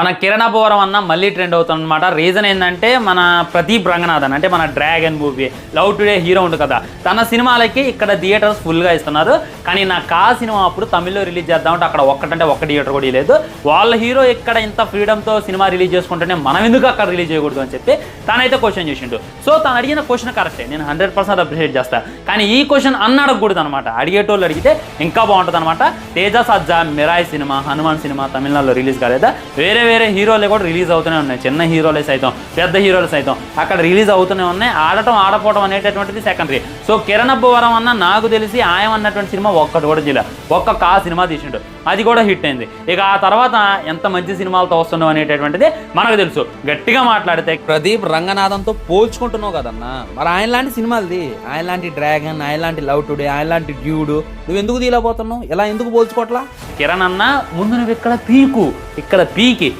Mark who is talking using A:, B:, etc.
A: మన కిరణ్ అన్న మళ్ళీ ట్రెండ్ అవుతుందన్నమాట. రీజన్ ఏంటంటే మన ప్రదీప్ రంగనాథన్ అంటే మన Dragon movie Love Today hero ఉంది కదా తన సినిమాలకి ఇక్కడ థియేటర్స్ ఫుల్గా ఇస్తున్నారు. కానీ నా కా సినిమా అప్పుడు తమిళ్ళో రిలీజ్ చేద్దామంటే అక్కడ ఒక్కటంటే ఒక్క థియేటర్ కూడా లేదు. వాళ్ళ హీరో ఇక్కడ ఇంత ఫ్రీడమ్తో సినిమా రిలీజ్ చేసుకుంటేనే మనం ఎందుకు అక్కడ రిలీజ్ చేయకూడదు అని చెప్పి తనైతే క్వశ్చన్ చేసిండు. సో తను అడిగిన క్వశ్చన్ కరెక్టే నేను హండ్రెడ్ పర్సెంట్ అప్రిషియేట్ చేస్తాను కానీ ఈ క్వశ్చన్ అన్న అడగకూడదు అనమాట అడిగేటోళ్ళు అడిగితే ఇంకా బాగుంటుంది అనమాట Teja Sajja Mirai cinema Hanuman cinema తమిళనాడులో రిలీజ్ కాలేదా? వేరే వేరే హీరోలే కూడా రిలీజ్ అవుతూనే ఉన్నాయి. చిన్న హీరోలే సైతం పెద్ద హీరోలు సైతం. అక్కడ రిలీజ్ అవుతూనే ఉన్నాయి. ఆడటం ఆడపోవడం అనేటటువంటిది సెకండరీ సో కిరణ్ అబ్బవరం అన్న నాకు తెలిసి ఆయన అన్నటువంటి సినిమా ఒక్కటి కూడా చేయలేదు ఒక్క కా సినిమా తీసిండు. అది కూడా హిట్ అయింది. ఇక ఆ తర్వాత ఎంత మంచి సినిమాలతో వస్తున్నావు అనేటటువంటిది మనకు తెలుసు. గట్టిగా మాట్లాడితే
B: ప్రదీప్ రంగనాథంతో పోల్చుకుంటున్నావు కదన్నా. మరి ఆయన లాంటి సినిమాలది ఆయన లాంటి డ్రాగన్ ఆయన లాంటి లవ్ టుడే ఆయన లాంటి డ్యూడు నువ్వు ఎందుకు తీయలేకపోతున్నావు? ఇలా ఎందుకు పోల్చుకోవట్లా
A: కిరణ్ అన్న ముందు నువ్వు ఇక్కడ పీకు ఇక్కడ పీకి.